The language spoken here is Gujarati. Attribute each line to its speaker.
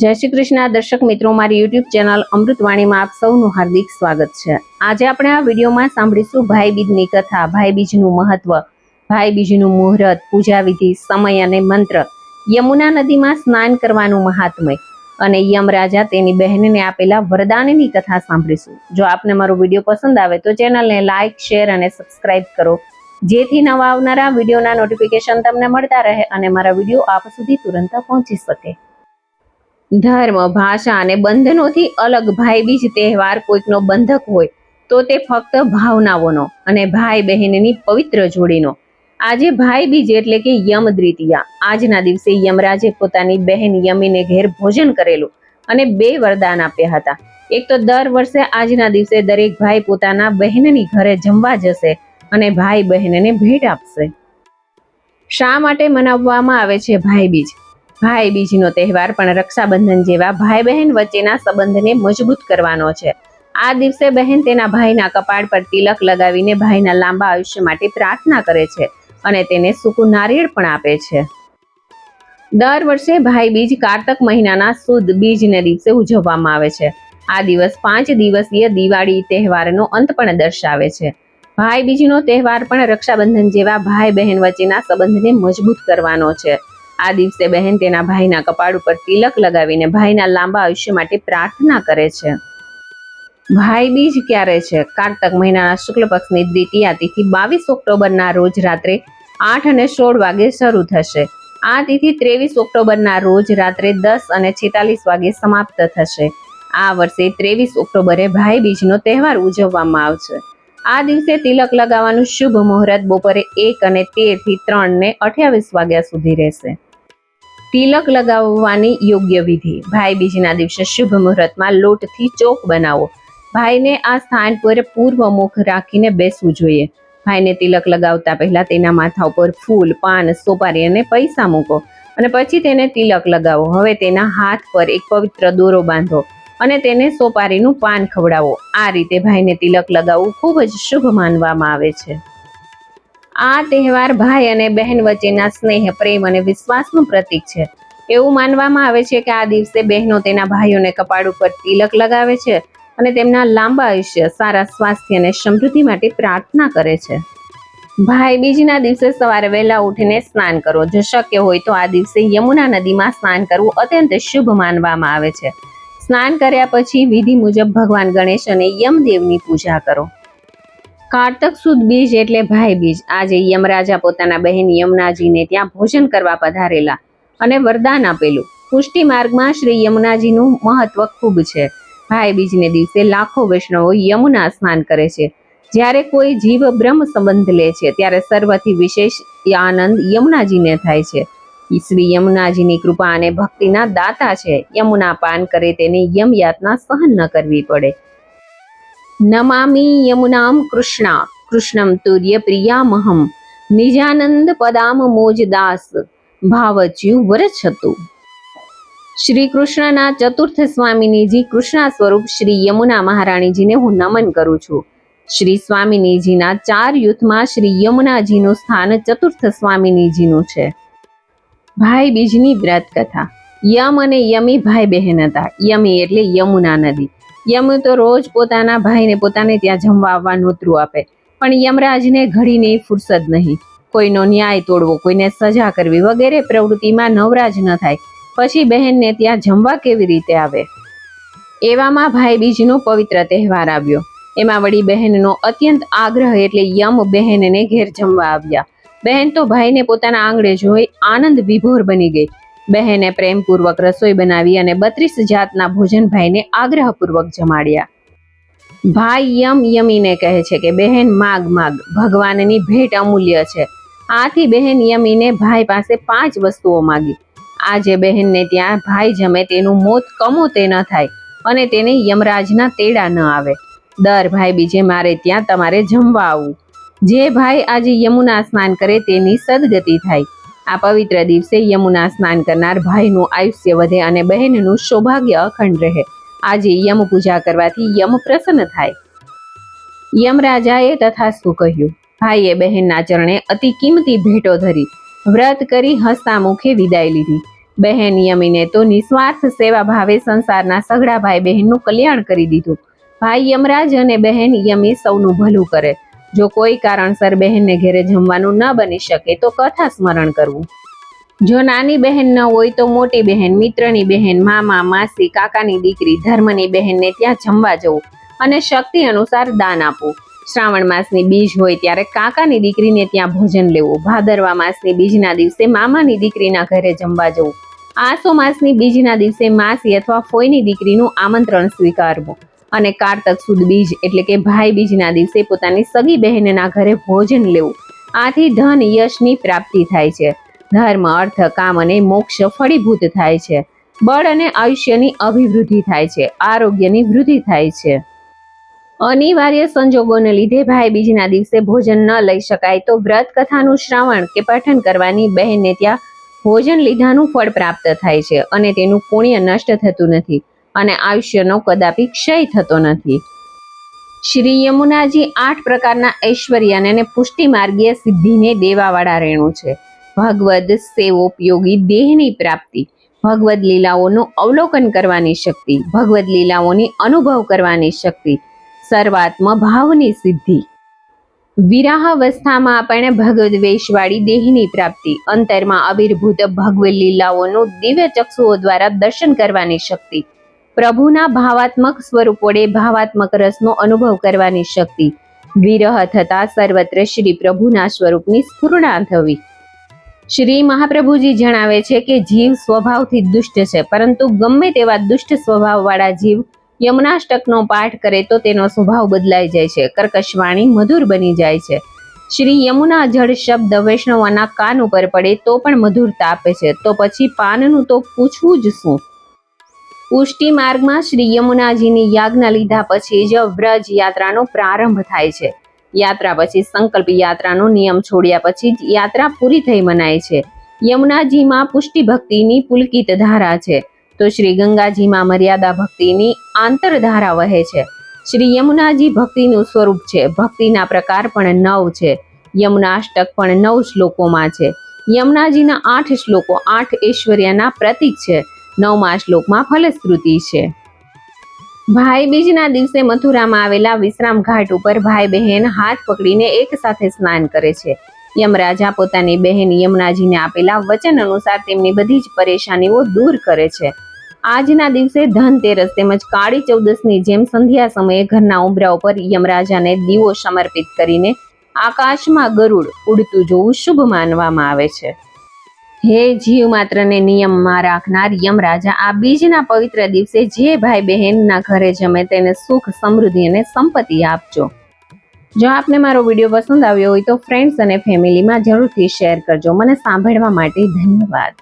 Speaker 1: જય શ્રી કૃષ્ણ. દર્શક મિત્રો, મારી યુટ્યુબ ચેનલ અમૃતવાણીમાં આપ સૌનું હાર્દિક સ્વાગત છે. આજે આપણે આ વિડીયોમાં સાંભળીશું ભાઈ બીજની કથા, ભાઈ બીજનું મહત્વ, ભાઈ બીજનું મુહૂર્ત, પૂજા વિધિ, સમય અને મંત્ર. યમુના નદીમાં સ્નાન કરવાનું મહાત્મય અને યમરાજા તેની બહેનને આપેલા વરદાનની કથા સાંભળીશું. જો આપને મારો વીડિયો પસંદ આવે તો ચેનલને લાઇક શેર અને સબસ્ક્રાઇબ કરો. જેથી નવા આવનારા વિડીયોના નોટિફિકેશન તમને મળતા રહે અને મારા વીડિયો આપ સુધી તુરંત પહોંચી શકે. ધર્મ, ભાષા અને બંધનોથી અલગ ભાઈબીજ તહેવાર કોઈકનો બંધક હોય, તો તે ફક્ત ભાવનાઓનો અને ભાઈ બહેનની પવિત્ર જોડીનો. આજે ભાઈબીજ એટલે કે યમ દ્વિતીયા. આજના દિવસે યમરાજે પોતાની બહેન યમીને ઘેર ભોજન કરેલું અને બે વરદાન આપ્યા હતા. એક તો દર વર્ષે આજના દિવસે દરેક ભાઈ પોતાના બહેનની ઘરે જમવા જશે અને ભાઈ બહેનને ભેટ આપશે. શા માટે મનાવવામાં આવે છે ભાઈબીજ ભાઈ બીજનો તહેવાર પણ રક્ષાબંધન જેવા ભાઈ બહેન વચ્ચેના સંબંધને મજબૂત કરવાનો છે. આ દિવસે બહેન તેના ભાઈના કપાળ પર તિલક લગાવીને ભાઈના લાંબા આયુષ્ય માટે પ્રાર્થના કરે છે અને તેને સૂકું નારિયેળ પણ આપે છે. દર વર્ષે ભાઈ બીજ કારતક મહિનાના સુદ બીજને દિવસે ઉજવવામાં આવે છે. આ દિવસ પાંચ દિવસીય દિવાળી તહેવારનો અંત પણ દર્શાવે છે. ભાઈ બીજનો તહેવાર પણ રક્ષાબંધન જેવા ભાઈ બહેન વચ્ચેના સંબંધને મજબૂત કરવાનો છે. આ દિવસે બહેન તેના ભાઈના કપાળ ઉપર તિલક લગાવીને ભાઈના લાંબા આયુષ્ય માટે પ્રાર્થના કરે છે. ભાઈ બીજ ક્યારે છે? કારતક મહિનાના શુક્લ પક્ષની દ્વિતીયા તિથિ બાવીસ ઓક્ટોબરના રોજ રાત્રે આઠ અને સોળ વાગે શરૂ થશે. આ તિથિ ત્રેવીસ ઓક્ટોબરના રોજ રાત્રે દસ અને છેતાલીસ વાગે સમાપ્ત થશે. આ વર્ષે ત્રેવીસ ઓક્ટોબરે ભાઈ બીજનો તહેવાર ઉજવવામાં આવશે. આ દિવસે તિલક લગાવવાનું શુભ મુહૂર્ત બપોરે એક અને તેરથી ત્રણ ને અઠ્યાવીસ વાગ્યા સુધી રહેશે. તિલક લગાવવાની યોગ્ય વિધિ. ભાઈ બીજના દિવસે શુભ મુહૂર્તમાં લોટથી ચોક બનાવો. ભાઈને આ સ્થાન પર પૂર્વ મુખ રાખીને બેસવું જોઈએ. ભાઈને તિલક લગાવતા પહેલા તેના માથા ઉપર ફૂલ, પાન, સોપારી અને પૈસા મૂકો અને પછી તેને તિલક લગાવો. હવે તેના હાથ પર એક પવિત્ર દોરો બાંધો અને તેને સોપારીનું પાન ખવડાવો. આ રીતે ભાઈને તિલક લગાવવું ખૂબ જ શુભ માનવામાં આવે છે. આ તહેવાર ભાઈ અને બહેન વચ્ચેના સ્નેહ, પ્રેમ અને વિશ્વાસનું પ્રતીક છે. એવું માનવામાં આવે છે કે આ દિવસે બહેનો તેના ભાઈઓને કપાળ ઉપર તિલક લગાવે છે અને તેમના લાંબા આયુષ્ય, સારા સ્વાસ્થ્ય અને સમૃદ્ધિ માટે પ્રાર્થના કરે છે. ભાઈ, બીજના દિવસે સવારે વહેલા ઉઠીને સ્નાન કરો. જો શક્ય હોય તો આ દિવસે યમુના નદીમાં સ્નાન કરવું અત્યંત શુભ માનવામાં આવે છે. સ્નાન કર્યા પછી વિધિ મુજબ ભગવાન ગણેશ અને યમદેવની પૂજા કરો. કારતક સુદ બીજ એટલે ભાઈ બીજ. આજે યમરાજા પોતાના બહેન યમુનાજીને ત્યાં ભોજન કરવા પધારેલા અને વરદાન આપેલું. પુષ્ટિ માર્ગમાં શ્રી યમુનાજીનું મહત્વ ખૂબ છે. ભાઈ બીજને દિવસે લાખો વૈષ્ણવો યમુના સ્નાન કરે છે. જ્યારે કોઈ જીવ બ્રહ્મ સંબંધ લે છે, ત્યારે સર્વથી વિશેષ આનંદ યમુનાજીને થાય છે. શ્રી યમુનાજીની કૃપા અને ભક્તિના દાતા છે. યમુના પાન કરે તેને યમ યાતના સહન ન કરવી પડે. નમામી યમુનામ કૃષ્ણા કૃષ્ણમ તુર્ય પ્રિયામહમ નિજાનંદ પદામ મોજદાસ ભાવચ્યુ વરછતું શ્રી કૃષ્ણના ચતુર્થ સ્વામિનીજી કૃષ્ણા સ્વરૂપ શ્રી યમુના મહારાણીજીને હું નમન કરું છું. શ્રી સ્વામિનીજીના ચાર યુથમાં શ્રી યમુનાજીનું સ્થાન ચતુર્થ સ્વામિનીજીનું છે. ભાઈ બીજની વ્રત કથા. યમ અને યમી ભાઈ બહેન હતા. યમી એટલે યમુના નદી. યમ તો રોજ પોતાના ભાઈને પોતાને ત્યાં જમવા આવવા નોતરું આપે. પણ યમરાજને ઘડીને ફુરસદ નહીં. કોઈનો ન્યાય તોડવો, કોઈને સજા કરવી વગેરે પ્રવૃત્તિમાં નવરાજ ન થાય. પછી બહેનને ત્યાં જમવા કેવી રીતે આવે? એવામાં ભાઈ બીજનો પવિત્ર તહેવાર આવ્યો. એમાં વળી બહેનનો અત્યંત આગ્રહ એટલે યમ બહેનને ઘેર જમવા આવ્યા. બહેન તો ભાઈને પોતાના આંગણે જોઈ આનંદ વિભોર બની ગઈ. બહેને પ્રેમપૂર્વક રસોઈ બનાવી અને બત્રીસ જાતના ભોજન ભાઈને આગ્રહપૂર્વક જમાડ્યા. ભાઈ યમ યમીને કહે છે કે, બહેન, માગ માગ. ભગવાનની ભેટ અમૂલ્ય છે. આથી બહેન યમીને ભાઈ પાસે પાંચ વસ્તુઓ માગી. આજે બહેનને ત્યાં ભાઈ જમે તેનું મોત કમો તે ન થાય અને તેને યમરાજના તેડા ન આવે. દર ભાઈ બીજે મારે ત્યાં તમારે જમવા આવવું. જે ભાઈ આજે યમુના સ્નાન કરે તેની સદગતિ થાય. આ પવિત્ર દિવસે યમુના સ્નાન કરનાર ભાઈનું આયુષ્ય વધે અને બહેનનું સૌભાગ્ય અખંડ રહે. આજે યમ પૂજા કરવાથી યમ પ્રસન્ન થાય. યમરાજાએ તથાસ્તુ કહ્યું, ભાઈએ બહેનના ચરણે અતિ કિંમતી ભેટો ધરી, વ્રત કરી હસતા મુખે વિદાય લીધી. બહેન યમીને તો નિસ્વાર્થ સેવા ભાવે સંસારના સઘળા ભાઈ બહેનનું કલ્યાણ કરી દીધું. ભાઈ યમરાજ અને બહેન યમી સૌનું ભલું કરે. જો કોઈ કારણસર બહેનને ઘેરે જમવાનું ન બની શકે તો કથા સ્મરણ કરવું. જો નાની બહેન ન હોય તો મોટી બહેન, મિત્રની બહેન, મામા, માસી, કાકાની દીકરી, ધર્મની બહેનને ત્યાં જમવા જવું અને શક્તિ અનુસાર દાન આપવું. શ્રાવણ માસની બીજ હોય ત્યારે કાકાની દીકરીને ત્યાં ભોજન લેવું. ભાદરવા માસની બીજના દિવસે મામાની દીકરીના ઘરે જમવા જવું. આસો માસની બીજના દિવસે માસી અથવા ફોઈની દીકરીનું આમંત્રણ સ્વીકારવું. અને કારતક સુદ બીજ, એટલે કે ભાઈ બીજના દિવસે પોતાની સગી બહેનના ઘરે ભોજન લેવું. આથી ધન યશની પ્રાપ્તિ થાય છે. ધર્મ, અર્થ, કામ અને મોક્ષ ફળીભૂત થાય છે. બળ અને આયુષ્યની અભિવૃદ્ધિ થાય છે. આરોગ્યની વૃદ્ધિ થાય છે. અનિવાર્ય સંજોગોને લીધે ભાઈ બીજના દિવસે ભોજન ન લઈ શકાય તો વ્રત કથાનું શ્રાવણ કે પઠન કરવાની બહેનને ત્યાં ભોજન લીધાનું ફળ પ્રાપ્ત થાય છે અને તેનું પુણ્ય નષ્ટ થતું નથી. અને આયુષ્યનો કદાપી ક્ષય થતો નથી. શ્રી યમુનાજી આઠ પ્રકારના ઐશ્વર્યને અને પુષ્ટિ માર્ગીય સિદ્ધિને દેવાવાળા રેણુ છે. ભગવદ સેવોપયોગી દેહની પ્રાપ્તિ, ભગવદ લીલાઓનું અવલોકન કરવાની શક્તિ, ભગવદ લીલાઓની અનુભવ કરવાની શક્તિ, સર્વાત્મ ભાવની સિદ્ધિ. વિરાહાવસ્થામાં આપણે ભગવદ વેશવાળી દેહની પ્રાપ્તિ, અંતરમાં આવિર્ભૂત ભગવદ લીલાઓનું દિવ્ય ચક્ષુઓ દ્વારા દર્શન કરવાની શક્તિ પ્રભુના ભાવાત્મક સ્વરૂપ વડે ભાવાત્મક રસનો અનુભવ કરવાની શક્તિ. વિરહ થતા સર્વત્ર શ્રી પ્રભુના સ્વરૂપની સ્ફૂર્ણા થવી શ્રી મહાપ્રભુજી જણાવે છે કે જીવ સ્વભાવથી દુષ્ટ છે, પરંતુ ગમે તેવા દુષ્ટ સ્વભાવવાળા જીવ યમુનાષ્ટકનો પાઠ કરે તો તેનો સ્વભાવ બદલાઈ જાય છે, કર્કશવાણી મધુર બની જાય છે. શ્રી યમુના જળ શબ્દ વૈષ્ણવના કાન ઉપર પડે તો પણ મધુરતા આપે છે, તો પછી પાનનું તો પૂછવું જ શું? પુષ્ટિ માર્ગમાં શ્રી યમુનાજીની યાજ્ઞા લીધા પછી જ વ્રજ યાત્રાનો પ્રારંભ થાય છે. યાત્રા પછી સંકલ્પ યાત્રાનો નિયમ છોડ્યા પછી જ યાત્રા પૂરી થઈ મનાય છે. યમુનાજીમાં પુષ્ટિ ભક્તિની પુલકિત ધારા છે. તો શ્રી ગંગાજીમાં મર્યાદા ભક્તિની આંતરધારા વહે છે. શ્રી યમુનાજી ભક્તિનું સ્વરૂપ છે. ભક્તિના પ્રકાર પણ નવ છે. યમુનાષ્ટક પણ નવ શ્લોકોમાં છે. યમુનાજીના આઠ શ્લોકો આઠ ઐશ્વર્યના પ્રતીક છે. નવમા શ્લોકમાં ફલશ્રુતિ છે. ભાઈ બીજના દિવસે મથુરામાં આવેલા વિશ્રામ ઘાટ ઉપર ભાઈ બહેન હાથ પકડીને એક સાથે સ્નાન કરે છે. યમરાજા પોતાની બહેન યમુનાજીને આપેલા વચન અનુસાર તેમની બધી જ પરેશાનીઓ દૂર કરે છે. આજના દિવસે ધનતેરસ તેમજ કાળી ચૌદસની જેમ સંધ્યા સમયે ઘરના ઉંબરા ઉપર યમરાજાને દીવો સમર્પિત કરીને આકાશમાં ગરુડ ઉડતું જોવું શુભ માનવામાં આવે છે. હે જીવ માત્રને નિયમમાં રાખનાર યમરાજા, આ બીજના પવિત્ર દિવસે જે ભાઈ બહેનના ઘરે જમે તેને સુખ, સમૃદ્ધિ અને સંપત્તિ આપજો. જો આપને મારો વીડિયો પસંદ આવ્યો હોય તો ફ્રેન્ડ્સ અને ફેમિલીમાં જરૂરથી શેર કરજો. મને સાંભળવા માટે ધન્યવાદ.